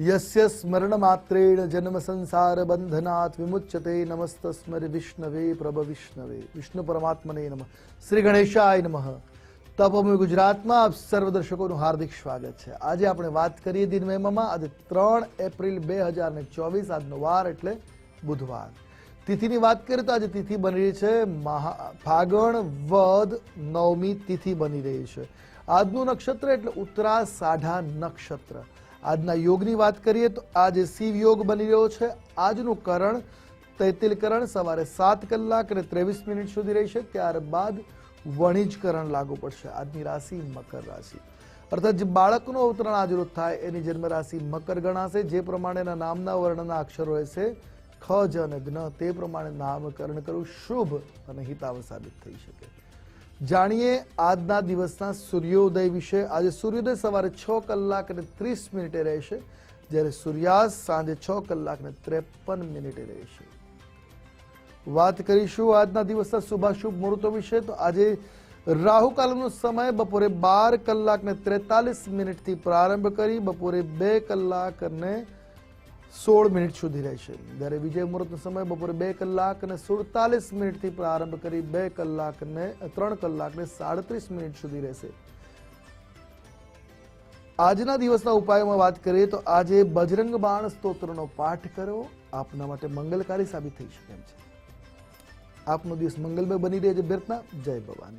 યસ્ય સ્મરણ માત્રેણ જન્મ સંસાર બંધનાથ વિમુચ્યતે નમસ્તસ્મર વિષ્ણવે પ્રભ વિષ્ણવે વિષ્ણુ પરમાત્મને નમઃ શ્રી ગણેશાય નમઃ તપમય ગુજરાતમાં આપ સર્વ દર્શકોનું હાર્દિક સ્વાગત છે. આજે આપણે વાત કરીએ દિન મહિમામાં આજે ત્રણ એપ્રિલ બે હજાર ને ચોવીસ, આજનો વાર એટલે બુધવાર. તિથિની વાત કરીએ તો આજે તિથિ બની રહી છે મહા, ફાગણ વદ નવમી તિથિ બની રહી છે. આજનું નક્ષત્ર એટલે ઉત્તરા સાઢા નક્ષત્ર. આજના યોગની વાત કરીએ તો આજે શિવ યોગ બની રહ્યો છે. આજનું કરણ તૈતિલ કરણ સવારે સાત કલાક અને ત્રેવીસ મિનિટ સુધી રહેશે. ત્યારબાદ વણિજ કરણ લાગુ પડશે. આજની રાશિ મકર રાશિ. અર્થાત જે બાળકનું અવતરણ આજરોજ થાય, એની જન્મ રાશિ મકર ગણાશે. જે પ્રમાણેના નામના વર્ણના અક્ષરો રહેશે, ખ, જ અને જ્ઞ તે પ્રમાણે નામકરણ કરવું શુભ અને હિતાવ સાબિત થઈ શકે. જાણીએ આજના દિવસના સૂર્યોદય વિશે. આજે સૂર્યોદય સવારે છ કલાક અને ત્રીસ મિનિટે રહેશે, જ્યારે સૂર્યાસ્ત સાંજે છ કલાક અને ત્રેપન મિનિટે રહેશે. વાત કરીશું આજના દિવસના શુભાશુભ મુહૂર્તો વિશે. તો આજે રાહુકાલનો સમય, બપોરે બાર કલાક ને ત્રેતાલીસ મિનિટથી પ્રારંભ કરી, બપોરે બે કલાક અને સોળ મિનિટ સુધી રહેશે જ્યારે વિજય મુહૂર્તનો સમય બપોરે બે કલાક અને સુડતાલીસ મિનિટથી પ્રારંભ કરી બે કલાકને ત્રણ કલાકને સાડત્રીસ મિનિટ સુધી રહેશે. આજના દિવસના ઉપાયોમાં વાત કરીએ તો આજે બજરંગ બાણ સ્તોત્રનો પાઠ કરો આપના માટે મંગલકારી સાબિત થઈ શકે એમ છે. આપનો દિવસ મંગલમય બની રહે છે બેરતના જય ભવાની.